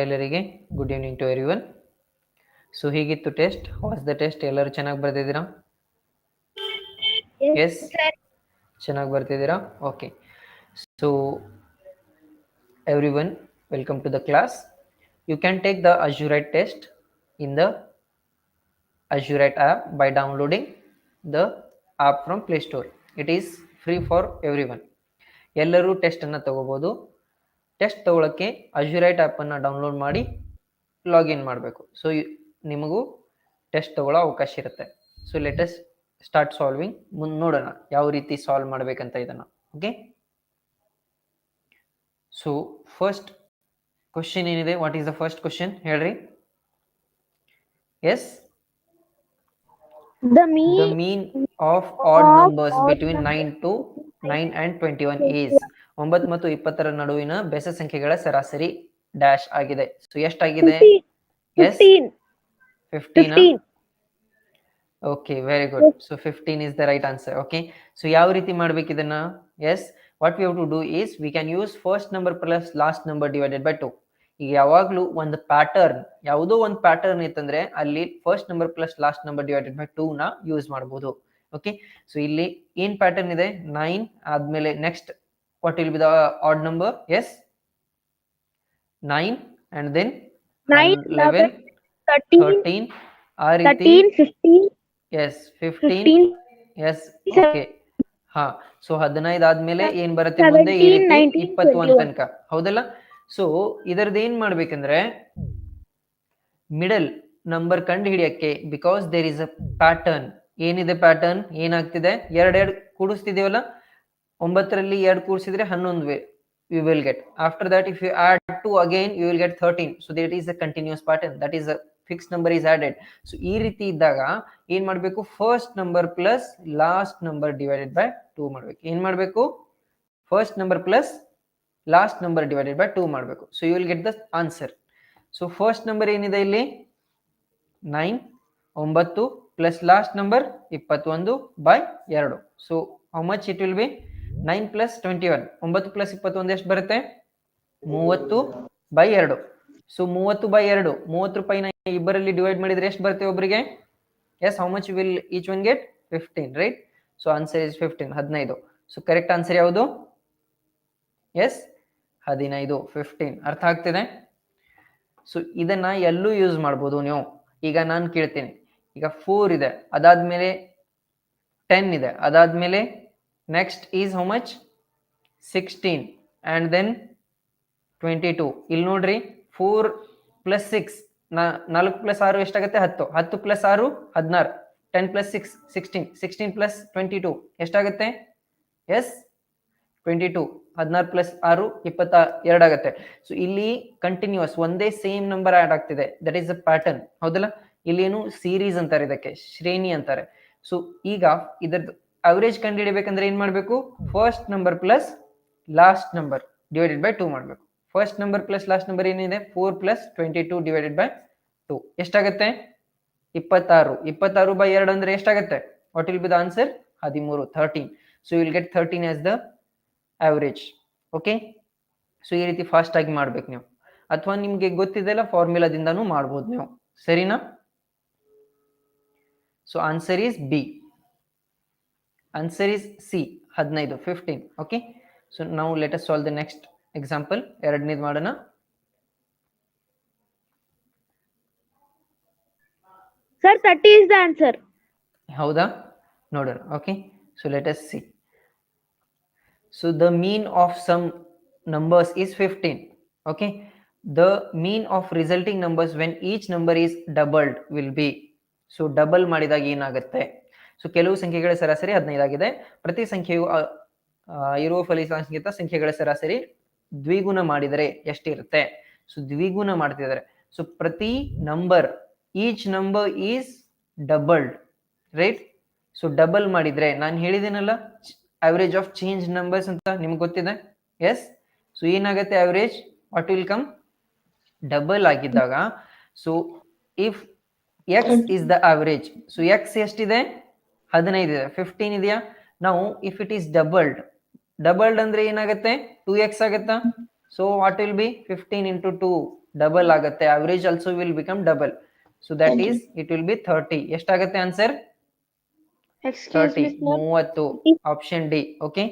ಎಲ್ಲರಿಗೆ good evening to everyone so ಹೀಗಿತ್ತು test was the test ಎಲ್ಲರೂ ಚೆನ್ನಾಗಿ ಬರ್ತಿದ್ದೀರಾ ಎಸ್ ಚೆನ್ನಾಗಿ ಬರ್ತಿದ್ದೀರಾ okay so everyone welcome to the class you can take the Azurite test in the Azurite app by downloading the app from Play Store it is free for everyone ಎಲ್ಲರೂ ಟೆಸ್ಟನ್ನು ತಗೋಬೋದು. Test ತೊಗೊಳಕ್ಕೆ ಅಜುರೈಟ್ ಆ್ಯಪನ್ನು download ಮಾಡಿ login ಮಾಡಬೇಕು. So ನಿಮಗೂ test ತಗೊಳ್ಳೋ ಅವಕಾಶ ಇರುತ್ತೆ. ಸೊ ಲೇಟೆಸ್ಟ್ ಸ್ಟಾರ್ಟ್ ಸಾಲ್ವಿಂಗ್ ಮುಂದೆ ನೋಡೋಣ ಯಾವ ರೀತಿ ಸಾಲ್ವ್ ಮಾಡಬೇಕಂತ ಇದನ್ನು. ಓಕೆ ಸೊ ಫಸ್ಟ್ ಕ್ವಶನ್ ಏನಿದೆ? What is the first question ಹೇಳ್ರಿ. Yes The the mean mean of odd numbers between 9 to 9 and 21 is ಒಂಬತ್ತು ಮತ್ತು ಇಪ್ಪತ್ತರ ನಡುವಿನ ಬೆಸ ಸಂಖ್ಯೆಗಳ ಸರಾಸರಿ ಡ್ಯಾಶ್ ಆಗಿದೆ. ಸೊ ಎಷ್ಟಾಗಿದೆ yes 15, fifteen 15. Okay very good so fifteen is the right answer okay so ಯಾವ ರೀತಿ ಮಾಡ್ಬೇಕು ಇದನ್ನ? Yes what we have to do is we can use first number plus last number divided by two ಈಗ ಯಾವಾಗ್ಲೂ ಒಂದು pattern ಯಾವುದೋ ಒಂದು pattern ಇತ್ತಂದ್ರೆ ಅಲ್ಲಿ first number plus last number divided by two ನ ಯೂಸ್ ಮಾಡಬಹುದು ಓಕೆ ಸೊ ಇಲ್ಲಿ ಏನ್ ಪ್ಯಾಟರ್ನ್ ಇದೆ? ನೈನ್ ಆದ್ಮೇಲೆ next what will be the odd number yes nine and then Nine, eleven 13, thirteen ಆ ರೀತಿ 13, 15, Yes, ಫಿಫ್ಟೀನ್ 15, yes, okay. ಹಾ so ಹದಿನೈದು ಆದ್ಮೇಲೆ ಏನ್ ಬರುತ್ತೆ ಮುಂದೆ? ಈ 17, ರೀತಿ 19, ಇಪ್ಪತ್ತು ಒಂದ್ 21. ತನಕ. ಹೌದಲ್ಲ? ಸೊ ಇದರದ್ದು ಏನ್ ಮಾಡ್ಬೇಕಂದ್ರೆ ಮಿಡಲ್ ನಂಬರ್ ಕಂಡು ಹಿಡಿಯಕ್ಕೆ because there is a pattern ಏನಿದೆ ಪ್ಯಾಟರ್ನ್ ಏನಾಗ್ತಿದೆ? ಎರಡ್ ಎರಡ್ ಕೂಡಿಸ್ತಿದೀವಲ್ಲ? ಒಂಬತ್ತರಲ್ಲಿ ಎರಡು ಕೂಡಿಸಿದ್ರೆ ಹನ್ನೊಂದು you will get after that if you add two again you will get thirteen so that is a continuous pattern that is a fix number is added so ಈ ರೀತಿ ಇದ್ದಾಗ ಏನ್ ಮಾಡಬೇಕು? First number plus last number divided by two ಮಾಡ್ಬೇಕು. ಏನ್ ಮಾಡಬೇಕು? First number plus last number divided by two ಮಾಡಬೇಕು. So you will get the answer so first number ಏನಿದೆ ಇಲ್ಲಿ? ನೈನ್ ಒಂಬತ್ತು ಪ್ಲಸ್ ಲಾಸ್ಟ್ ನಂಬರ್ ಇಪ್ಪತ್ತೊಂದು ಬೈ ಎರಡು. So how much it will be nine plus twenty one ಒಂಬತ್ತು plus ಇಪ್ಪತ್ತೊಂದು ಎಷ್ಟು ಬರುತ್ತೆ? ಮೂವತ್ತು ಬೈ ಎರಡು. ಸೊ ಮೂವತ್ತು ಬೈ ಎರಡು ಮೂವತ್ತು ರೂಪಾಯಿನ ಇಬ್ಬರಲ್ಲಿ ಡಿವೈಡ್ ಮಾಡಿದ್ರೆ ಎಷ್ಟು ಬರುತ್ತೆ ಒಬ್ಬರಿಗೆ yes how much will each one get fifteen right so answer is fifteen ಹದಿನೈದು. ಸೊ ಕರೆಕ್ಟ್ ಆನ್ಸರ್ ಯಾವುದು? ಎಸ್ ಹದಿನೈದು ಫಿಫ್ಟೀನ್ ಅರ್ಥ ಆಗ್ತಿದೆ? ಸೊ ಇದನ್ನ ಎಲ್ಲೂ ಯೂಸ್ ಮಾಡ್ಬೋದು ನೀವು. ಈಗ ನಾನು ಕೇಳ್ತೀನಿ. ಈಗ ಫೋರ್ ಇದೆ. ಅದಾದ್ಮೇಲೆ ಟೆನ್ ಇದೆ. ಅದಾದ್ಮೇಲೆ next is how much sixteen and then twenty two ಇಲ್ಲಿ ನೋಡ್ರಿ ಫೋರ್ ಪ್ಲಸ್ ಸಿಕ್ಸ್ ನಾಲ್ಕು ಪ್ಲಸ್ ಆರು ಎಷ್ಟಾಗುತ್ತೆ? ಹತ್ತು. ಹತ್ತು ಪ್ಲಸ್ ಆರು, ಹದಿನಾರು. Ten plus six sixteen sixteen plus twenty two ಎಷ್ಟಾಗುತ್ತೆ? ಎಸ್ ಟ್ವೆಂಟಿ ಟೂ ಹದಿನಾರು ಪ್ಲಸ್ ಆರು, ಇಪ್ಪತ್ತ ಎರಡಾಗತ್ತೆ ಸೊ ಇಲ್ಲಿ ಕಂಟಿನ್ಯೂಸ್ ಒಂದೇ ಸೇಮ್ ನಂಬರ್ ಆ್ಯಡ್ ಆಗ್ತಿದೆ. ದಟ್ ಈಸ್ ಅ ಪ್ಯಾಟರ್ನ್ ಹೌದಲ್ಲ? ಇಲ್ಲಿ ಏನು? ಸೀರೀಸ್ ಅಂತಾರೆ ಇದಕ್ಕೆ. ಶ್ರೇಣಿ ಅಂತಾರೆ. ಸೊ ಈಗ ಇದರದ್ದು ಅವರೇಜ್ ಕಂಡುಹಿಡಿಬೇಕಂದ್ರೆ ಏನ್ ಮಾಡಬೇಕು? First number plus last number divided by two ಮಾಡಬೇಕು. First number plus last number ಏನಿದೆ? Four plus twenty two divided by two ಎಷ್ಟಾಗುತ್ತೆ? ಇಪ್ಪತ್ತಾರು. ಇಪ್ಪತ್ತಾರು ಬೈ ಎರಡು ಅಂದ್ರೆ ಎಷ್ಟಾಗುತ್ತೆ? What will be the answer ಹದಿಮೂರು thirteen so will get thirteen as the average okay so ಈ ರೀತಿ ಫಾಸ್ಟ್ ಆಗಿ ಮಾಡ್ಬೇಕು ನೀವು. ಅಥವಾ ನಿಮ್ಗೆ ಗೊತ್ತಿದೆಲ್ಲ ಫಾರ್ಮುಲಾದಿಂದನೂ ಮಾಡ್ಬೋದು ನೀವು. ಸರಿನಾ? So answer is B answer is C ಹದಿನೈದು ಫಿಫ್ಟೀನ್ ಓಕೆ ಸೊ ನಾವು let's solve the next example ಎರಡನೇದು ಮಾಡೋಣ. Sir thirty is the answer ಹೌದಾ? ನೋಡೋಣ okay so let's see so the mean of some numbers is fifteen okay the mean of resulting numbers when each number is doubled will be so double ಮಾಡಿದಾಗ ಏನಾಗುತ್ತೆ? So ಕೆಲವು ಸಂಖ್ಯೆಗಳ ಸರಾಸರಿ ಹದಿನೈದಾಗಿದೆ ಪ್ರತಿ ಸಂಖ್ಯೆಯು ಇರುವ ಫಲಿತಾಂಶಕ್ಕಿಂತ ಸಂಖ್ಯೆಗಳ ಸರಾಸರಿ ದ್ವಿಗುಣ ಮಾಡಿದರೆ ಎಷ್ಟಿರುತ್ತೆ? ಸೊ ದ್ವಿಗುಣ ಮಾಡ್ತಿದ್ದಾರೆ. ಸೊ ಪ್ರತಿ number each number is doubled right so double ಮಾಡಿದ್ರೆ ನಾನು ಹೇಳಿದ್ದೀನಲ್ಲ ಅವರೇಜ್ ಆಫ್ ಚೇಂಜ್ ನಂಬರ್ಸ್ ಅಂತ ನಿಮ್ಗೆ ಗೊತ್ತಿದೆ? ಎಸ್ ಸೊ ಏನಾಗುತ್ತೆ average what will come double ಆಗಿದ್ದಾಗ so if X is the average so X ಎಷ್ಟಿದೆ? ಹದಿನೈದು ಇದೆ. ಫಿಫ್ಟೀನ್ ಇದೆಯಾ? ನಾವು if it is doubled doubled ಅಂದ್ರೆ ಏನಾಗುತ್ತೆ? ಟೂ ಎಕ್ಸ್ ಆಗುತ್ತಾ? So what will be fifteen into two double ಆಗುತ್ತೆ. Average also will become double so that is it will be thirty ಎಷ್ಟಾಗತ್ತೆ ಆನ್ಸರ್ Excuse ಥರ್ಟಿ. ಮೂವತ್ತು. Option D okay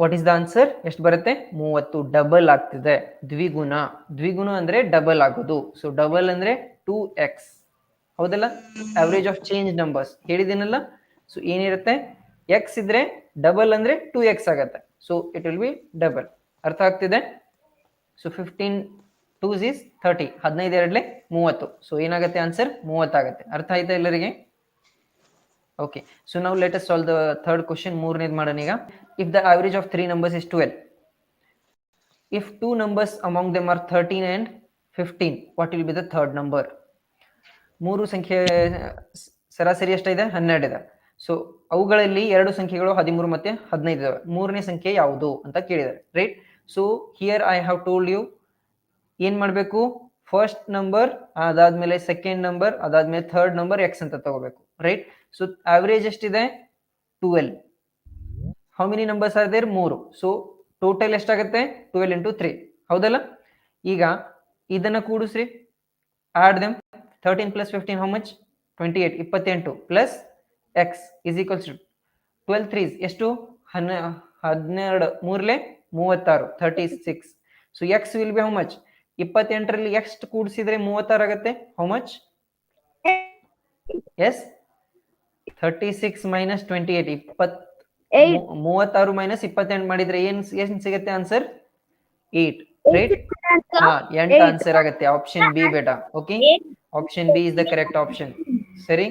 what is the answer ಎಷ್ಟು ಬರುತ್ತೆ? ಮೂವತ್ತು. Double ಆಗ್ತಿದೆ. ದ್ವಿಗುಣ. ದ್ವಿಗುಣ ಅಂದ್ರೆ double ಆಗೋದು. So double ಅಂದ್ರೆ ಟೂ ಎಕ್ಸ್ ಹೌದಲ್ಲ? ಅವರೇಜ್ ಆಫ್ ಚೇಂಜ್ ನಂಬರ್ಸ್ ಹೇಳಿದ್ದೀನಲ್ಲ ಸೊ ಏನಿರುತ್ತೆ? ಎಕ್ಸ್ ಇದ್ರೆ ಡಬಲ್ ಅಂದ್ರೆ ಟೂ ಎಕ್ಸ್ ಆಗತ್ತೆ. So it will be double ಅರ್ಥ ಆಗ್ತಿದೆ? So fifteen twos is thirty ಹದಿನೈದು ಎರಡಲೆ ಮೂವತ್ತು. ಸೊ ಏನಾಗುತ್ತೆ ಆನ್ಸರ್ ಮೂವತ್ತಾಗತ್ತೆ ಅರ್ಥ ಆಯ್ತಾ ಎಲ್ಲರಿಗೆ? ಓಕೆ ಸೊ ನಾವು let's solve the third question ಮೂರನೇದು ಮಾಡೋಣ ಈಗ. If the average of three numbers is twelve if two numbers among them are thirteen and fifteen what will be the third number ಮೂರು ಸಂಖ್ಯೆ ಸರಾಸರಿ ಎಷ್ಟಿದೆ ಹನ್ನೆರಡು ಇದೆ ಸೊ ಅವುಗಳಲ್ಲಿ ಎರಡು ಸಂಖ್ಯೆಗಳು ಹದಿಮೂರು ಮತ್ತೆ ಹದಿನೈದು ಇದಾವೆ. ಮೂರನೇ ಸಂಖ್ಯೆ ಯಾವುದು ಅಂತ ಕೇಳಿದ್ದಾರೆ right so here I have told you ಏನ್ ಮಾಡಬೇಕು? ಫಸ್ಟ್ ನಂಬರ್ ಅದಾದ್ಮೇಲೆ ಸೆಕೆಂಡ್ ನಂಬರ್ ಅದಾದ್ಮೇಲೆ ಥರ್ಡ್ ನಂಬರ್ ಎಕ್ಸ್ ಅಂತ ತಗೋಬೇಕು ರೈಟ್ ಸೊ ಆವರೇಜ್ ಎಷ್ಟಿದೆ? Twelve how many numbers are there ಮೂರು. ಸೊ ಟೋಟಲ್ ಎಷ್ಟಾಗುತ್ತೆ? ಟುವೆಲ್ ಇಂಟು ತ್ರೀ ಹೌದಲ್ಲ? ಈಗ ಇದನ್ನ ಕೂಡಿಸ್ರಿ. Add them thirteen plus fifteen how much twenty eight ಇಪ್ಪತ್ತೆಂಟು plus X is equals to twelve threes ಎಷ್ಟು? ಹನ್ನ ಹನ್ನೆರಡು ಮೂರ್ಲೆ ಮೂವತ್ತಾರು thirty six so X will be how much ಇಪ್ಪತ್ತೆಂಟರಲ್ಲಿ ಎಷ್ಟು ಕೂಡಿಸಿದ್ರೆ ಮೂವತ್ತಾರು ಆಗುತ್ತೆ? How much yes thirty six minus twenty eight ಇಪ್ಪತ್ ಮೂವತ್ತಾರು ಮೈನಸ್ ಇಪ್ಪತ್ತೆಂಟು ಮಾಡಿದ್ರೆ ಏನ್ ಏನ್ ಸಿಗುತ್ತೆ ಆನ್ಸರ್ ಏಟ್ ರೈಟ್ ಹಾ ಎಂಟು ಆನ್ಸರ್ ಆಗುತ್ತೆ. Option B Beti okay option B is the correct option ಸರಿ?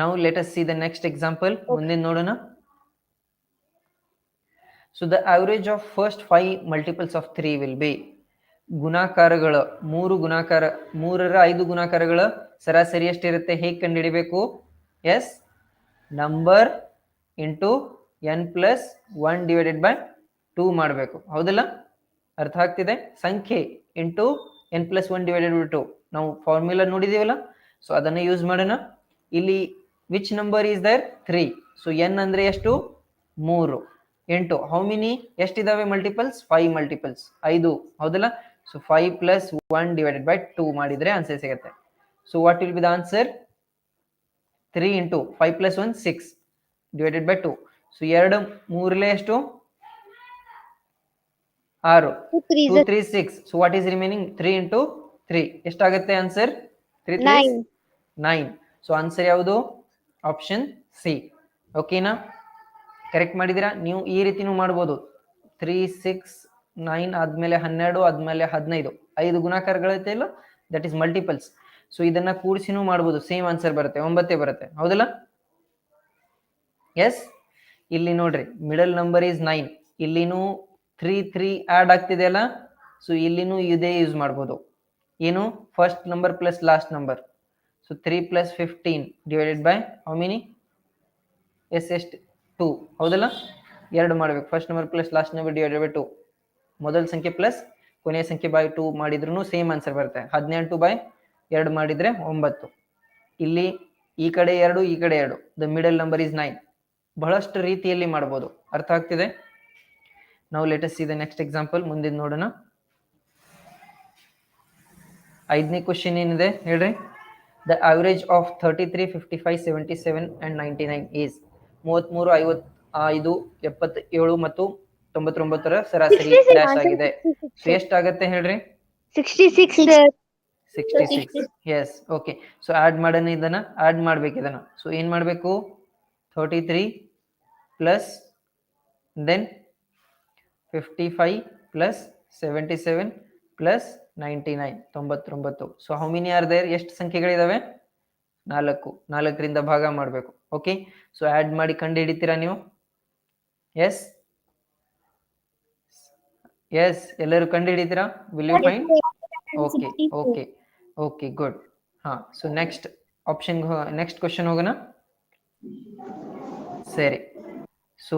ನಾವು us see the next example ಮುಂದಿನ ನೋಡೋಣ. So the average of first five multiples of three will be ಗುಣಾಕಾರಗಳ ಮೂರು ಗುಣಾಕಾರ ಮೂರರ ಐದು ಗುಣಾಕಾರಗಳ ಸರಾಸರಿ ಎಷ್ಟಿರುತ್ತೆ? ಹೇಗೆ ಕಂಡುಹಿಡಿಬೇಕು? Yes number into N plus one divided by two ಮಾಡಬೇಕು. ಹೌದಲ್ಲ? ಅರ್ಥ ಆಗ್ತಿದೆ? ಸಂಖ್ಯೆ into N plus one divided by two ನಾವು ಫಾರ್ಮುಲಾ ನೋಡಿದೀವಲ್ಲ? ಸೊ ಅದನ್ನು ಯೂಸ್ ಮಾಡೋಣ. ಇಲ್ಲಿ which number is there three so N ಅಂದ್ರೆ ಎಷ್ಟು? ಮೂರು. ಎಂಟು. ಹೌ ಮಿನಿ ಎಷ್ಟಿದಾವೆ ಮಲ್ಟಿಪಲ್ಸ್ ಫೈವ್ ಮಲ್ಟಿಪಲ್ಸ್ ಐದು. ಹೌದಲ್ಲ? So five plus one divided by two ಮಾಡಿದ್ರೆ ಆನ್ಸರ್ ಸಿಗುತ್ತೆ. So what will be the answer three into five plus one six divided by two so ಎರಡು ಮೂರಲೇ ಎಷ್ಟು? ಆರು. Two three six so what is remaining three into three ಎಷ್ಟಾಗುತ್ತೆ answer three. Nine so answer ಯಾವುದು? Option C ಓಕೆನಾ correct ಮಾಡಿದಿರಾ ನೀವು ಈ ರೀತಿನೂ ಮಾಡ್ಬೋದು. ತ್ರೀ ಸಿಕ್ಸ್ ನೈನ್ ಆದ್ಮೇಲೆ ಹನ್ನೆರಡು, ಆದ್ಮೇಲೆ ಹದಿನೈದು. ಐದು ಗುಣಾಕಾರಗಳೈತೆ ಇಲ್ಲ ದಟ್ ಈಸ್ ಮಲ್ಟಿಪಲ್ಸ್ ಸೊ ಇದನ್ನ ಕೂಡಿಸಿನೂ ಮಾಡ್ಬೋದು. ಸೇಮ್ ಆನ್ಸರ್ ಬರುತ್ತೆ. ಒಂಬತ್ತೇ ಬರುತ್ತೆ. ಹೌದಲ್ಲ? ಎಸ್ ಇಲ್ಲಿ ನೋಡ್ರಿ. ಮಿಡಲ್ ನಂಬರ್ ಈಸ್ ನೈನ್ ಇಲ್ಲಿನೂ ತ್ರೀ ತ್ರೀ ಆಡ್ ಆಗ್ತಿದೆಯಲ್ಲ ಸೊ ಇಲ್ಲಿನೂ ಇದೇ ಯೂಸ್ ಮಾಡ್ಬೋದು. ಏನು? First number plus last number so three plus fifteen divided by how many yes ಎಷ್ಟು ಟೂ ಹೌದಲ್ಲ? ಎರಡು ಮಾಡ್ಬೇಕು. First number plus last number divided by two ಮೊದಲ ಸಂಖ್ಯೆ ಪ್ಲಸ್ ಕೊನೆಯ ಸಂಖ್ಯೆ ಬೈ ಟೂ ಮಾಡಿದ್ರು ಸೇಮ್ ಆನ್ಸರ್ ಬರುತ್ತೆ. ಹದಿನೆಂಟು ಬೈ ಎರಡು ಮಾಡಿದ್ರೆ ಒಂಬತ್ತು. ಇಲ್ಲಿ ಈ ಕಡೆ ಎರಡು, ಈ ಕಡೆ ಎರಡು. The middle number is nine ಬಹಳಷ್ಟು ರೀತಿಯಲ್ಲಿ ಮಾಡ್ಬೋದು. ಅರ್ಥ ಆಗ್ತಿದೆ? ನಾವು ಲೇಟೆಸ್ಟ್ ಇದೆ ನೆಕ್ಸ್ಟ್ ಎಕ್ಸಾಂಪಲ್ ಮುಂದಿನ ನೋಡೋಣ. ಐದನೇ ಕ್ವಶನ್ ಏನಿದೆ? ಹೇಳ್ರಿ. The average of thirty three fifty five seventy seven and ninety nine is ಮೂವತ್ಮೂರು ಐವತ್ ಐದು ಎಪ್ಪತ್ತೇಳು ಮತ್ತು ತೊಂಬತ್ತೊಂಬತ್ತರ ಸರಾಸರಿ ಡ್ಯಾಶ್ ಆಗಿದೆ. ಸೊ ಎಷ್ಟಾಗತ್ತೆ ಹೇಳ್ರಿ sixty six sir. Sixty six yes okay so add ಮಾಡೋಣ ಇದನ್ನ ಆಡ್ ಮಾಡ್ಬೇಕು ಇದನ್ನ. ಸೊ ಏನ್ ಮಾಡಬೇಕು? Thirty three plus then fifty five plus seventy seven plus ninety nine ತೊಂಬತ್ತೊಂಬತ್ತು. So how many are there ಎಷ್ಟು ಸಂಖ್ಯೆಗಳಿದಾವೆ? ನಾಲ್ಕು. ನಾಲ್ಕರಿಂದ ಭಾಗ ಮಾಡಬೇಕು. ಓಕೆ ಸೊ ಆ್ಯಡ್ ಮಾಡಿ ಕಂಡು ಹಿಡಿತೀರಾ ನೀವು? ಎಸ್ ಎಸ್ ಎಲ್ಲರೂ ಕಂಡು ಹಿಡಿತೀರಾ will you find okay okay okay good ಹಾ so next option next question ಹೋಗೋಣ? ಸರಿ. So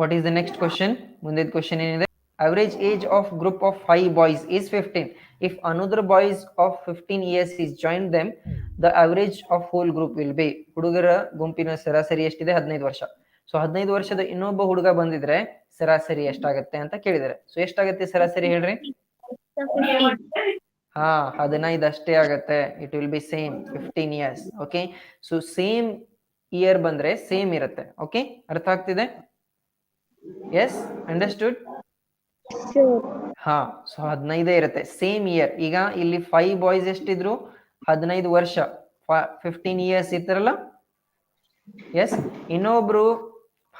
what is the next question ಮುಂದಿನ ಕ್ವಶನ್ ಏನಿದೆ? Average age of group of five boys is fifteen if another boys of fifteen years is join them the average of whole group will be ಹುಡುಗರ ಗುಂಪಿನ ಸರಾಸರಿ ಎಷ್ಟಿದೆ? ಹದಿನೈದು ವರ್ಷ. So ಹದಿನೈದು ವರ್ಷದ ಇನ್ನೊಬ್ಬ ಹುಡುಗ ಬಂದಿದ್ರೆ ಸರಾಸರಿ ಎಷ್ಟಾಗತ್ತೆ ಅಂತ ಕೇಳಿದರೆ ಸೊ ಎಷ್ಟಾಗತ್ತೆ ಸರಾಸರಿ ಹೇಳ್ರಿ? ಹಾ, ಹದಿನೈದು ಅಷ್ಟೇ ಆಗತ್ತೆ. It will be same fifteen years okay so same year ಬಂದ್ರೆ ಸೇಮ್ ಇರುತ್ತೆ ಓಕೆ ಅರ್ಥ ಆಗ್ತಿದೆ? Yes understood. ಹಾ ಸೊ ಹದಿನೈದೇ ಇರುತ್ತೆ. ಸೇಮ್ ಇಯರ್ ಈಗ ಇಲ್ಲಿ ಫೈವ್ ಬಾಯ್ಸ್ ಎಷ್ಟಿದ್ರು? ಹದಿನೈದು ವರ್ಷ. ಫಿಫ್ಟೀನ್ ಇಯರ್ಸ್ ಇರ್ತಾರಲ್ಲ ಎಸ್ ಇನ್ನೊಬ್ರು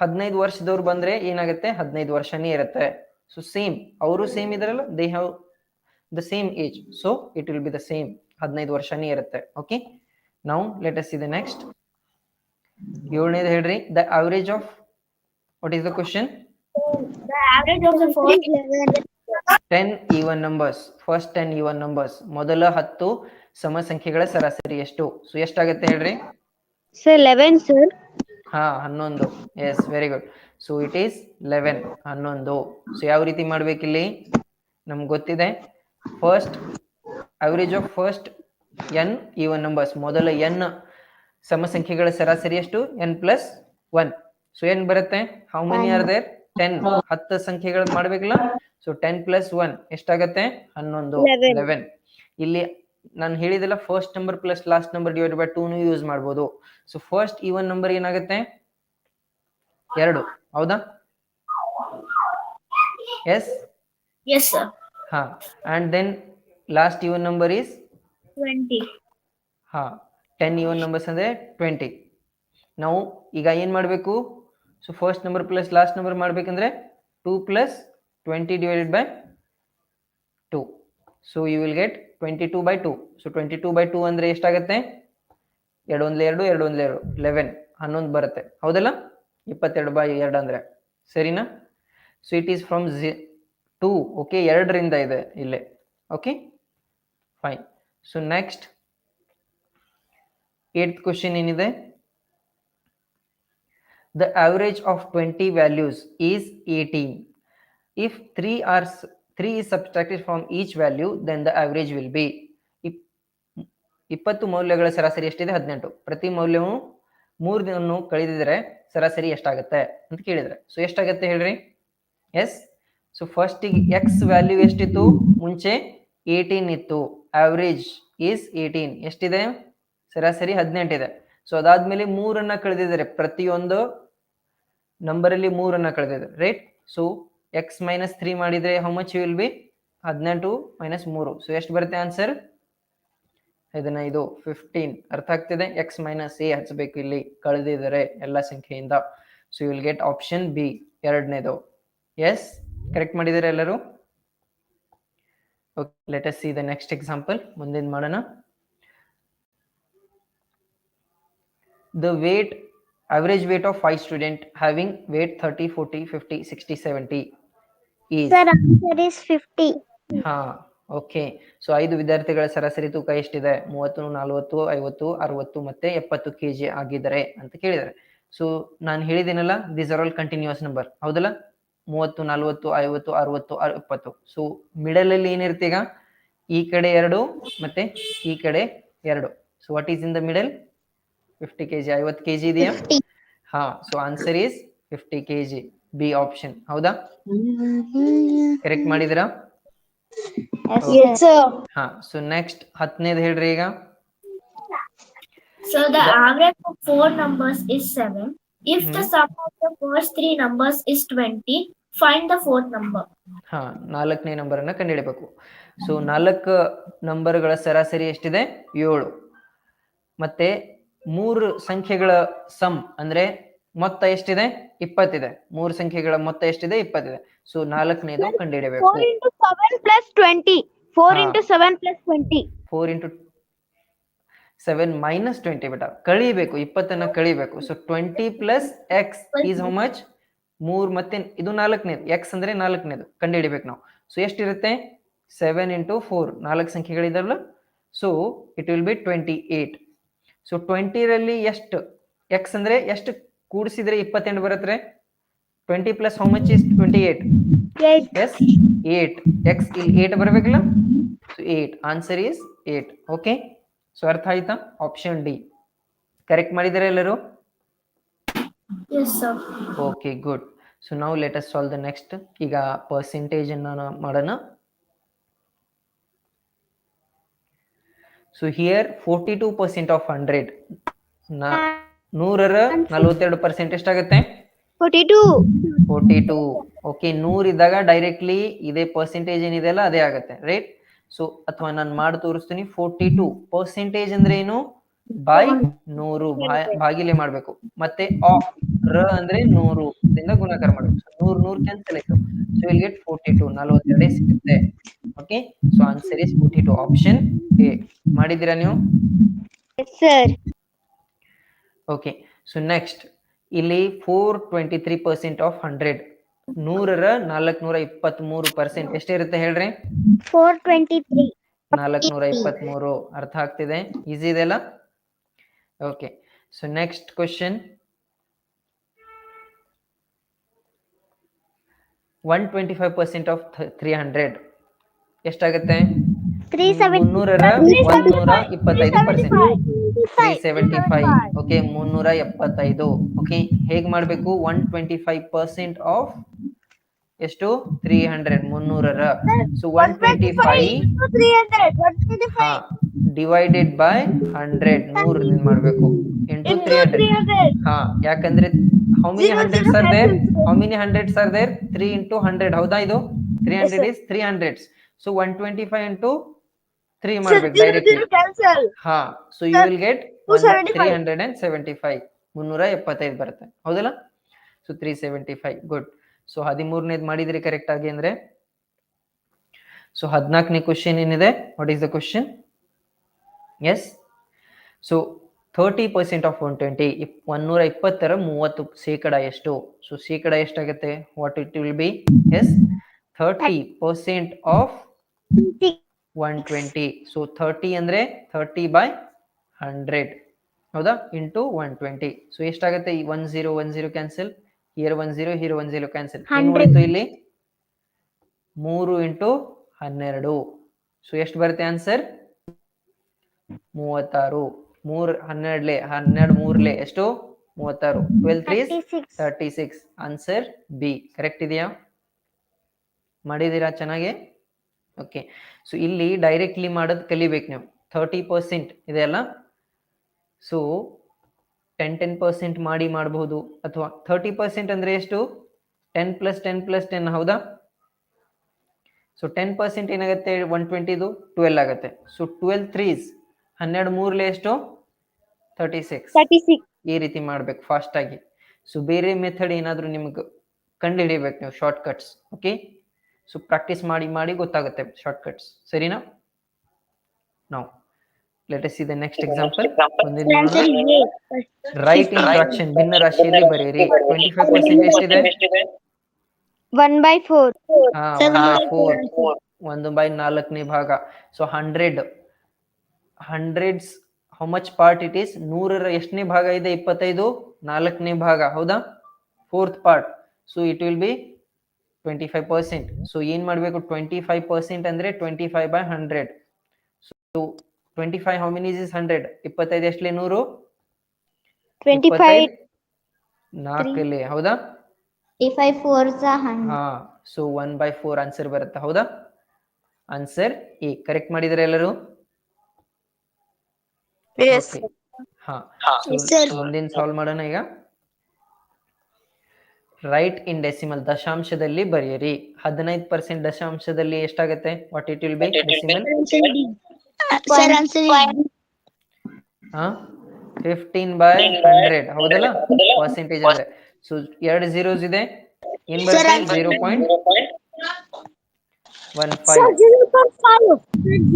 ಹದಿನೈದು ವರ್ಷದವ್ರು ಬಂದ್ರೆ ಏನಾಗುತ್ತೆ? ಹದಿನೈದು ವರ್ಷನೇ ಇರುತ್ತೆ. ಸೊ ಸೇಮ್ ಅವರು ಸೇಮ್ ಇದಾರಲ್ಲ? They have the same age so it will be the same ಹದಿನೈದು ವರ್ಷನೇ ಇರುತ್ತೆ. ಓಕೆ ನಾವು ಲೆಟ್ ಅಸ್ ಇದೆ ನೆಕ್ಸ್ಟ್ ಏಳನೇದು ಹೇಳ್ರಿ. The average of what is the question average of the four ten even numbers first ten even numbers ಮೊದಲ ಹತ್ತು ಸಮ ಸಂಖ್ಯೆಗಳ ಸರಾಸರಿ ಎಷ್ಟು? ಸೊ ಎಷ್ಟಾಗತ್ತೆ ಹೇಳ್ರಿ. Sir, 11, sir. ಹಾ ಹನ್ನೊಂದು. Yes very good so it is eleven ಹನ್ನೊಂದು. ಸೊ ಯಾವ ರೀತಿ ಮಾಡ್ಬೇಕಿಲ್ಲಿ? ನಮ್ಗೆ ಗೊತ್ತಿದೆ. First average of first n even numbers ಮೊದಲ ಎನ್ ಸಮ ಸಂಖ್ಯೆಗಳ ಸರಾಸರಿ ಎಷ್ಟು? ಎನ್ ಪ್ಲಸ್ ಒನ್ ಸೊ ಏನ್ ಬರುತ್ತೆ? How many are there ten ಹತ್ತು ಸಂಖ್ಯೆಗಳ ಮಾಡ್ಬೇಕಲ್ಲ? ಸೊ ಟೆನ್ ಪ್ಲಸ್ ಒನ್ ಎಷ್ಟಾಗತ್ತೆ? ಹನ್ನೊಂದು. ಲೆವೆನ್ ಇಲ್ಲಿ ನಾನು ಹೇಳಿದಲ್ಲ first number plus last number divide by two use ಮಾಡ್ಬೋದು. ಸೊ ಫಸ್ಟ್ ಈವನ್ ನಂಬರ್ ಏನಾಗುತ್ತೆ? ಎರಡು. ಹೌದಾ? Yes yes. ಹಾ. And then last even number is twenty ಹಾ. ಟೆನ್ ಈವನ್ ನಂಬರ್ಸ್ ಅಂದ್ರೆ ಟ್ವೆಂಟಿ ನಾವು ಈಗ ಏನ್ ಮಾಡಬೇಕು? So first number plus last number ಮಾಡ್ಬೇಕಂದ್ರೆ two plus twenty divided by two so you will get twenty two by two so twenty two by two ಅಂದ್ರೆ ಎಷ್ಟಾಗುತ್ತೆ? ಎರಡು ಒಂದ್ಲೆ ಎರಡು ಎರಡು ಒಂದ್ಲೆ ಎರಡು. ಲೆವೆನ್ ಹನ್ನೊಂದು ಬರುತ್ತೆ. ಹೌದಲ್ಲ? ಇಪ್ಪತ್ತೆರಡು ಬೈ ಎರಡು ಅಂದ್ರೆ. ಸರಿನಾ? So it is from Zee two okay ಎರಡರಿಂದ ಇದೆ ಇಲ್ಲೇ. Okay fine so next eight question ಏನಿದೆ? The average of twenty values is eighteen if three or three is subtracted from each value, then the average will be ಇಪ್- ಇಪ್ಪತ್ತು ಮೌಲ್ಯಗಳ ಸರಾಸರಿ ಎಷ್ಟಿದೆ? ಹದಿನೆಂಟು. ಪ್ರತಿ ಮೌಲ್ಯವು ಮೂರು ದಿನವನ್ನು ಕಳೆದಿದ್ರೆ ಸರಾಸರಿ ಎಷ್ಟಾಗುತ್ತೆ ಅಂತ ಕೇಳಿದ್ರೆ. ಸೊ ಎಷ್ಟಾಗತ್ತೆ ಹೇಳ್ರಿ? ಎಸ್? ಸೊ ಫಸ್ಟಿಗೆ ಎಕ್ಸ್ ವ್ಯಾಲ್ಯೂ ಎಷ್ಟಿತ್ತು? ಮುಂಚೆ ಏಯ್ಟೀನ್ ಇತ್ತು. ಆವ್ರೇಜ್ ಈಸ್ ಏಯ್ಟೀನ್ ಎಷ್ಟಿದೆ? ಸರಾಸರಿ ಹದಿನೆಂಟಿದೆ. ಸೊ ಅದಾದ್ಮೇಲೆ ಮೂರನ್ನ ಕಳೆದಿದ್ದಾರೆ ಪ್ರತಿಯೊಂದು ನಂಬರಲ್ಲಿ ಮೂರನ್ನು ಕಳೆದಿದ್ದಾರೆ right so x minus three ಮಾಡಿದರೆ ಹೌ ಮಚ್ ವಿಲ್ ಬಿ ಹದಿನೆಂಟು ಮೈನಸ್ ಮೂರು. ಸೊ ಎಷ್ಟು ಬರುತ್ತೆ ಆನ್ಸರ್ ಹದಿನೈದು ಫಿಫ್ಟೀನ್ ಅರ್ಥ ಆಗ್ತಿದೆ? ಎಕ್ಸ್ ಮೈನಸ್ ಎ ಹಚ್ಚಬೇಕು ಇಲ್ಲಿ, ಕಳೆದಿದ್ದಾರೆ ಎಲ್ಲ ಸಂಖ್ಯೆಯಿಂದ. So will get option B ಎರಡನೇದು. ಎಸ್ ಕರೆಕ್ಟ್ ಮಾಡಿದ್ದಾರೆ ಎಲ್ಲರೂ? Okay let us see the next example ಮುಂದಿನ ಮಾಡೋಣ. The weight average weight of five student having weight 30 40 50 60 70 is Sir, answer is 50. ಹಾ ಓಕೆ ಸೊ ಐದು ವಿದ್ಯಾರ್ಥಿಗಳ ಸರಾಸರಿ ತೂಕ ಎಷ್ಟಿದೆ? ಮೂವತ್ತು ನಲವತ್ತು ಐವತ್ತು ಅರವತ್ತು ಮತ್ತೆ ಎಪ್ಪತ್ತು ಕೆ ಜಿ ಆಗಿದ್ದಾರೆ ಅಂತ ಕೇಳಿದ್ದಾರೆ. ಸೊ ನಾನು ಹೇಳಿದ್ದೀನಲ್ಲ these are all continuous number ಹೌದಲ್ಲ? ಮೂವತ್ತು ನಲವತ್ತು ಐವತ್ತು ಅರವತ್ತು ಅರ್- ಎಪ್ಪತ್ತು. ಸೊ ಮಿಡಲ್ ಅಲ್ಲಿ ಏನಿರುತ್ತೆ ಈಗ? ಈ ಕಡೆ ಎರಡು ಮತ್ತೆ ಈ ಕಡೆ ಎರಡು. So what is in the middle fifty K G ಐವತ್ತು ಕೆ ಜಿ ಇದೆಯಾ ಹಾ so answer is fifty K G B option ಹೌದಾ ಕರೆಕ್ಟ್ ಮಾಡಿದಿರಾ Yes, sir. ಹಾ ಸೊ ನೆಕ್ಸ್ಟ್ ಹತ್ತನೇದು ಹೇಳ್ರಿ ಈಗ So the average of four numbers is seven. If the Mhm. sum of the first three numbers is twenty, find the fourth number. ಹಾ ನಾಲ್ಕನೇ number ಅನ್ನ ಕಂಡುಹಿಡಬೇಕು so ನಾಲ್ಕು ನಂಬರ್ಗಳ ಸರಾಸರಿ ಎಷ್ಟಿದೆ ಏಳು ಮತ್ತೆ ಮೂರು ಸಂಖ್ಯೆಗಳ ಸಮ್ ಅಂದ್ರೆ ಮೊತ್ತ ಎಷ್ಟಿದೆ? ಇಪ್ಪತ್ತಿದೆ. ಮೂರು ಸಂಖ್ಯೆಗಳ ಮೊತ್ತ ಎಷ್ಟಿದೆ? ಇಪ್ಪತ್ತಿದೆ. ಸೊ ನಾಲ್ಕನೇದು 4 into 7 plus 20. 4 ಹಾ. into 7 plus 20. Four into seven minus twenty ಬೇಟ ಕಳಿಬೇಕು ಇಪ್ಪತ್ತನ್ನ ಕಳಿಬೇಕು. So twenty plus x is how much ಮೂರ್ ಮತ್ತೆ ಇದು ನಾಲ್ಕನೇದು. ಎಕ್ಸ್ ಅಂದ್ರೆ ನಾಲ್ಕನೇದು. ಕಂಡುಹಿಡಿಬೇಕು ನಾವು. ಸೊ ಎಷ್ಟಿರುತ್ತೆ? ಸೆವೆನ್ ಇಂಟು ಫೋರ್ ನಾಲ್ಕು ಸಂಖ್ಯೆಗಳಿದಾವಲ್ಲ? So it will be twenty eight so ಟ್ವೆಂಟಿರಲ್ಲಿ ಎಷ್ಟು ಎಕ್ಸ್ ಅಂದ್ರೆ ಎಷ್ಟು ಕೂಡಿಸಿದ್ರೆ ಇಪ್ಪತ್ತೆಂಟು ಬರುತ್ತೆ twenty plus how much is twenty eight 8. Yes eight x ಇಲ್ಲಿ ಏಟ್ ಬರಬೇಕಲ್ಲ? So eight answer is eight okay so ಅರ್ಥ ಆಯ್ತಾ? ಆಪ್ಷನ್ ಡಿ ಕರೆಕ್ಟ್ ಮಾಡಿದಾರೆ ಎಲ್ಲರೂ. ಓಕೆ ಗುಡ್ ಸೊ ನಾವು ಲೇಟೆಸ್ಟ್ ಸಾಲ್ವ್ ದ ನೆಕ್ಸ್ಟ್ ಈಗ ಪರ್ಸೆಂಟೇಜ್ ಅನ್ನ ಮಾಡೋಣ. So here forty two percent of hundred ನೂರರ ನಲವತ್ತೆರಡು ಪರ್ಸೆಂಟ್ ಎಷ್ಟಾಗುತ್ತೆ? Forty two forty two okay ನೂರ್ ಇದ್ದಾಗ ಡೈರೆಕ್ಟ್ಲಿ ಇದೇ ಪರ್ಸೆಂಟೇಜ್ ಏನಿದೆ ಅಲ್ಲ ಅದೇ ಆಗುತ್ತೆ ರೈಟ್ ಸೊ ಅಥವಾ ನಾನು ಮಾಡಿ ತೋರಿಸ್ತೀನಿ ಫೋರ್ಟಿ ಟೂ ಪರ್ಸೆಂಟೇಜ್ ಅಂದ್ರೆ ಏನು? ಬೈ ನೂರು ಬಾಗಿಲೆ ಮಾಡ್ಬೇಕು. ಮತ್ತೆ ಆಫ್ ರ ಅಂದ್ರೆ ನೂರು ಇಂದ ಗುಣಾಕಾರ ಮಾಡ್ಬೇಕು. ನೂರ್ ನೂರ್ ಕ್ಯಾನ್ಸಲ್ ಆಯ್ತು. So will get forty two ನಲವತ್ತೆರಡೇ ಸಿಗುತ್ತೆ. Okay so answer is forty two option A ಮಾಡಿದ್ದೀರಾ ನೀವು. ಓಕೆ ಸೊ ನೆಕ್ಸ್ಟ್ ಇಲ್ಲಿ four twenty three percent of hundred ನೂರರ ನಾಲ್ಕನೂರ ಇಪ್ಪತ್ತ್ ಮೂರು ಪರ್ಸೆಂಟ್ ಎಷ್ಟಿರುತ್ತೆ ಹೇಳ್ರಿ? Four twenty-three. ನಾಲ್ಕನೂರ ಇಪ್ಪತ್ತ್ ಮೂರು ಅರ್ಥ ಆಗ್ತಿದೆ? ಈಸಿ ಇದೆಲ್ಲ okay so next question one twenty five percent of three hundred ಎಷ್ಟಾಗುತ್ತೆ? ಒಂದೂರ ಇಪ್ಪತ್ತೈದು percent. Three seventy five okay ಮುನ್ನೂರ ಎಪ್ಪತ್ತೈದು. ಓಕೆ ಹೇಗ್ ಮಾಡ್ಬೇಕು? One twenty five percent of ಎಷ್ಟು? Three hundred ಮುನ್ನೂರರ. So one twenty five divided by hundred ನೂರ್ ಮಾಡ್ಬೇಕು. Into three hundred ಹಾ ಯಾಕಂದ್ರೆ how many hundred hundreds are there. How many hundreds are there three into hundred ಹೌದಾ ಇದು? Three hundred. Is three hundreds so one twenty five into three ಮಾಡ್ಬೇಕು ಹಾ so you will get 275. Three hundred and seventy five ಮುನ್ನೂರ ಎಪ್ಪತ್ತೈದು ಬರುತ್ತೆ. ಹೌದಲ್ಲ? So three seventy five good so ಹದಿಮೂರನೇದು ಮಾಡಿದ್ರಿ correct ಆಗಿ ಅಂದ್ರೆ? ಸೊ ಹದಿನಾಲ್ಕನೇ ಕ್ವಶನ್ ಏನಿದೆ? What is the question yes so thirty percent of one twenty ಒನ್ನೂರ ಇಪ್ಪತ್ತರ ಮೂವತ್ತು ಶೇಕಡ ಎಷ್ಟು? ಸೊ ಶೇಕಡ ಎಷ್ಟಾಗುತ್ತೆ? What it will be yes thirty percent of one twenty so thirty ಅಂದ್ರೆ ಥರ್ಟಿ ಬೈ ಹಂಡ್ರೆಡ್ ಹೌದಾ? ಇಂಟು ಒನ್ ಟ್ವೆಂಟಿ ಸೊ ಎಷ್ಟಾಗುತ್ತೆ? One zero one zero cancel here one zero here one zero cancel ಏನು 100. ಉಳಿತು ಇಲ್ಲಿ? ಮೂರು into ಹನ್ನೆರಡು. So ಎಷ್ಟು ಬರುತ್ತೆ ಆನ್ಸರ್ ಮೂವತ್ತಾರು. ಮೂರ್ ಹನ್ನೆರಡ್ಲೆ ಹನ್ನೆರಡು ಮೂರ್ಲೆ ಎಷ್ಟು? ಮೂವತ್ತಾರು. Twelve Thirty-six. Thirty six answer B correct ಇದೆಯಾ? ಮಾಡಿದೀರಾ ಚೆನ್ನಾಗಿ? ಓಕೆ ಸೊ ಇಲ್ಲಿ ಡೈರೆಕ್ಟ್ಲಿ ಮಾಡೋದು ಕಲಿಬೇಕು ನೀವು. ಥರ್ಟಿ ಪರ್ಸೆಂಟ್ ಇದೆಯಲ್ಲ ಸೊ ಟೆನ್ ಟೆನ್ ಪರ್ಸೆಂಟ್ ಮಾಡಿ ಮಾಡಬಹುದು ಅಥವಾ ಥರ್ಟಿ ಪರ್ಸೆಂಟ್ ಅಂದರೆ ಎಷ್ಟು? Ten plus ten plus ten ಹೌದಾ? ಸೊ ಟೆನ್ ಪರ್ಸೆಂಟ್ ಏನಾಗುತ್ತೆ? ಒನ್ ಟ್ವೆಂಟಿದು ಟ್ವೆಲ್ ಆಗುತ್ತೆ. ಸೊ ಟ್ವೆಲ್ ತ್ರೀಸ್ ಹನ್ನೆರಡು ಮೂರ್ಲೆ ಎಷ್ಟು? Thirty six. ಈ ರೀತಿ ಮಾಡ್ಬೇಕು ಫಾಸ್ಟ್ ಆಗಿ. ಸೊ ಬೇರೆ ಮೆಥಡ್ ಏನಾದರೂ ನಿಮ್ಗೆ ಕಂಡು ಹಿಡಿಬೇಕು ನೀವು shortcuts okay so practice ಮಾಡಿ ಮಾಡಿ ಗೊತ್ತಾಗುತ್ತೆ ಶಾರ್ಟ್ ಕಟ್ಸ್ ಸರಿನಾ ನಾವು let see the next example. Right instruction fraction ಭಿನ್ನ ರಾಶಿಯಲ್ಲಿ ಬರೆಯಿರಿ. ಟ್ವೆಂಟಿ ಫೈವ್ ಪರ್ಸೆಂಟ್ ಎಷ್ಟಿದೆ. ಹಾ Seven by ಫೋರ್ ಒಂದು ಬೈ ನಾಲ್ಕನೇ ಭಾಗ. So hundred hundreds how much part it is ನೂರರ ಎಷ್ಟನೇ ಭಾಗ ಇದೆ? ಇಪ್ಪತ್ತೈದು? ನಾಲ್ಕನೇ ಭಾಗ. ಹೌದಾ? Fourth part so it will be twenty five percent so ಏನ್ ಮಾಡಬೇಕು? ಟ್ವೆಂಟಿ ಫೈವ್ ಪರ್ಸೆಂಟ್ ಅಂದ್ರೆ twenty five by hundred so twenty five how many is hundred ಇಪ್ಪತ್ತೈದು ಎಷ್ಟಲೇ ನೂರು? ಟ್ವೆಂಟಿ ಫೈವ್ ನಾಲ್ಕಲ್ಲಿ ಹೌದಾ. ಹಾ so one by four answer ಬರುತ್ತೆ ಹೌದಾ? ಆನ್ಸರ್ ಎ ಕರೆಕ್ಟ್ ಮಾಡಿದ್ರೆ ಎಲ್ಲರೂ. ಹಾ. ಮುಂದಿನ ಸಾಲ್ವ್ ಮಾಡೋಣ ಈಗ? ರೈಟ್ ಇನ್ ಡೆಸಿಮಲ್ ದಶಾಂಶದಲ್ಲಿ ಬರೆಯಿರಿ. ಹದಿನೈದು ಪರ್ಸೆಂಟ್ ದಶಾಂಶದಲ್ಲಿ ಎಷ್ಟಾಗತ್ತೆ? What it will be decimal fifteen by hundred ಹೌದಲ್ಲ? ಪರ್ಸೆಂಟೇಜ್ ಅಂದ್ರೆ. ಸೊ ಎರಡು ಜೀರೋಸ್ ಇದೆ. ಏನ್ ಬರುತ್ತೆ? Zero point one five.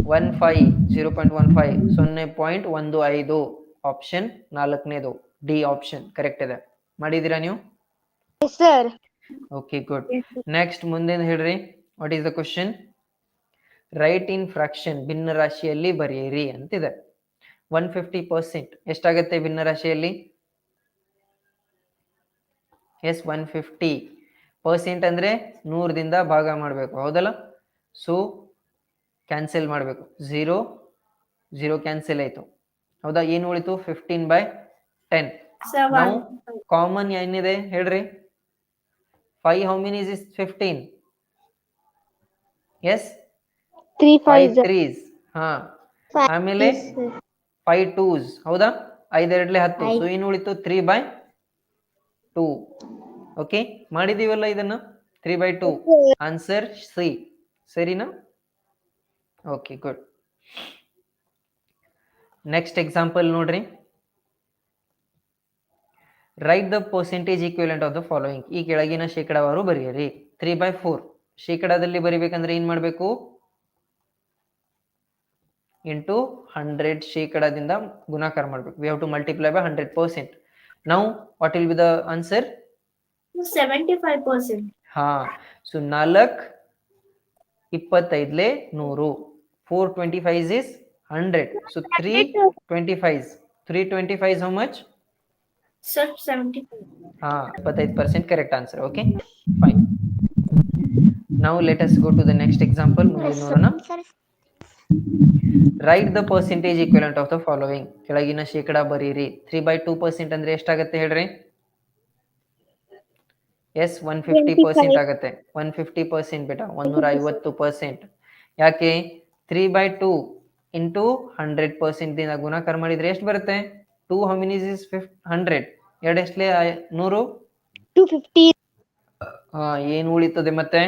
One five zero point one five ಸೊನ್ನೆ ಪಾಯಿಂಟ್ ಒಂದು ಐದು. ಆಪ್ಷನ್ ನಾಲ್ಕನೇದು. ಡಿ ಆಪ್ಷನ್ ಕರೆಕ್ಟ್ ಇದೆ. ಮಾಡಿದೀರಾ ನೀವು? Yes, sir. Okay good next ಮುಂದಿನ ಹೇಳ್ರಿ. What is the question write in fraction ಭಿನ್ನ ರಾಶಿಯಲ್ಲಿ ಬರೆಯಿರಿ ಅಂತಿದೆ. ಒನ್ ಫಿಫ್ಟಿ ಪರ್ಸೆಂಟ್ ಎಷ್ಟಾಗತ್ತೆ ಭಿನ್ನ ರಾಶಿಯಲ್ಲಿ? ಎಸ್ ಒನ್ ಫಿಫ್ಟಿ ಪರ್ಸೆಂಟ್ ಅಂದ್ರೆ ನೂರದಿಂದ ಭಾಗ ಮಾಡಬೇಕು. ಹೌದಲ್ಲ? ಸೊ ಕ್ಯಾನ್ಸಲ್ ಮಾಡಬೇಕು. ಝೀರೋ ಝೀರೋ ಕ್ಯಾನ್ಸಲ್ ಆಯ್ತು. ಹೌದಾ? ಏನು ಉಳಿತು? Fifteen by ten. ಕಾಮನ್ ಏನಿದೆ? ಹೇಳ್ರಿ. Five how many is fifteen yes Three five fives. Threes ಹಾ. ಆಮೇಲೆ ಫೈವ್ ಟೂಸ್ ಹೌದಾ? ಐದೆರಡ್ಲೆ ಹತ್ತು. ಐದ್. ಸೊ ಏನು ಉಳಿತು ತ್ರೀ ಬೈ ಟೂ ಓಕೆ ಮಾಡಿದೀವಲ್ಲ ಇದನ್ನ? Three by two answer C ಸರಿನಾ? ಓಕೆ ಗುಡ್ ನೆಕ್ಸ್ಟ್ ಎಕ್ಸಾಂಪಲ್ ನೋಡ್ರಿ. Write the percentage equivalent of the following ಈ ಕೆಳಗಿನ ಶೇಕಡಾವಾರು ಬರೆಯಿರಿ. ತ್ರೀ ಬೈ ಫೋರ್ ಶೇಕಡಾದಲ್ಲಿ ಬರಿಬೇಕಂದ್ರೆ ಏನ್ ಮಾಡಬೇಕು? ಇಂಟು ಹಂಡ್ರೆಡ್ ಶೇಕಡಾದಿಂದ ಗುಣಾಕಾರ ಮಾಡ್ಬೇಕು. We have to multiply by hundred percent ನಾವು what will be the answer seventy five percent ಹಾ ಸೊ ನಾಲ್ಕ್ ಇಪ್ಪತ್ತೈದ್ಲೆ ನೂರು. Four twenty five is hundred so three twenty five three twenty five how much Seventy-five. ಹಾ ಇಪ್ಪತ್ತೈದು percent correct answer okay fine ನಾವು let's go to the next example ಮುಂದೆ ನೋಡೋಣ. Write the percentage equivalent of the following ಕೆಳಗಿನ ಶೇಕಡ ಬರೀರಿ. Three by two percent ಅಂದ್ರೆ ಎಷ್ಟಾಗತ್ತೆ ಹೇಳ್ರಿ? ಎಸ್ ಒನ್ ಫಿಫ್ಟಿ ಪರ್ಸೆಂಟ್ ಆಗತ್ತೆ. ಒನ್ ಫಿಫ್ಟಿ ಪರ್ಸೆಂಟ್ ಬೇಟ. ಒಂದೂರ ಐವತ್ತು ಪರ್ಸೆಂಟ್ ಯಾಕೆ? Three by two into hundred percent ದಿಂದ ಗುಣಾಕಾರ ಮಾಡಿದ್ರೆ ಎಷ್ಟು ಬರುತ್ತೆ? Two how many is fifty hundred ಎರಡು ಎಷ್ಟಲೇ ನೂರು? ಟು ಫಿಫ್ಟಿ ಹಾ ಏನು ಉಳಿತದೆ ಮತ್ತೆ?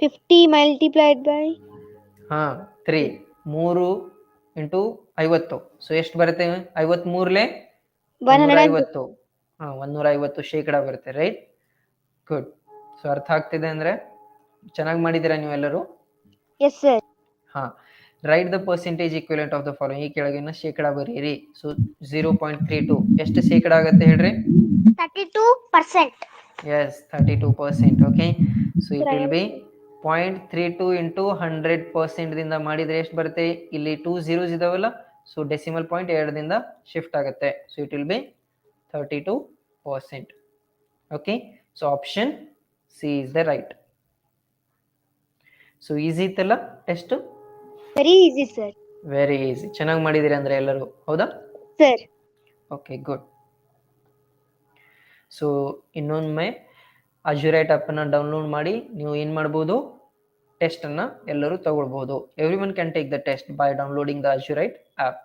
ಫಿಫ್ಟಿ ಮಲ್ಟಿಪ್ಲೈಡ್ ಬೈ ಹಾ ತ್ರೀ ಮೂರು ಇಂಟು ಐವತ್ತು. ಸೊ ಎಷ್ಟು ಬರುತ್ತೆ? ಐವತ್ ಮೂರ್ಲೆ ಐವತ್ತು ಹಾ ಒಂದೂರ ಐವತ್ತು ಶೇಕಡ ಬರುತ್ತೆ ರೈಟ್ ಗುಡ್ ಸೊ ಅರ್ಥ ಆಗ್ತಿದೆ ಅಂದ್ರೆ ಚೆನ್ನಾಗಿ ಮಾಡಿದ್ದೀರಾ ನೀವೆಲ್ಲರೂ? ಎಸ್ ಸರ್ ಹಾ. Right the percentage equivalent of the following ಈ ಕೆಳಗಿನ ಶೇಕಡ ಬರೀರಿ. So zero point three two ಎಷ್ಟು ಶೇಕಡ ಆಗುತ್ತೆ ಹೇಳ್ರಿ? Thirty two percent yes thirty two percent okay so it will be point three two into hundred percent ದಿಂದ ಮಾಡಿದ್ರೆ ಎಷ್ಟು ಬರುತ್ತೆ? ಇಲ್ಲಿ ಟೂ ಝೀರೋಸ್ ಇದಾವಲ್ಲ? ಸೊ ಡೆಸಿಮಲ್ ಪಾಯಿಂಟ್ ಎರಡರಿಂದ ಶಿಫ್ಟ್ ಆಗುತ್ತೆ. So it will be thirty two percent okay so option C is the right so easy ಇತ್ತಲ್ಲ test very easy sir very easy ಚೆನ್ನಾಗಿ ಮಾಡಿದಿರಿ ಅಂದ್ರೆ ಎಲ್ಲರೂ ಹೌದಾ? ಸರ್ ಓಕೆ ಗುಡ್ ಸೊ ಇನ್ನೊಮ್ಮೆ ಅಜುರೈಟ್ ಅನ್ನು ಡೌನ್ಲೋಡ್ ಮಾಡಿ ನೀವು ಏನು ಮಾಡ್ಬೋದು? ಟೆಸ್ಟನ್ನು ಎಲ್ಲರೂ ತಗೊಳ್ಬೋದು. Every one can take the test by downloading the azurite app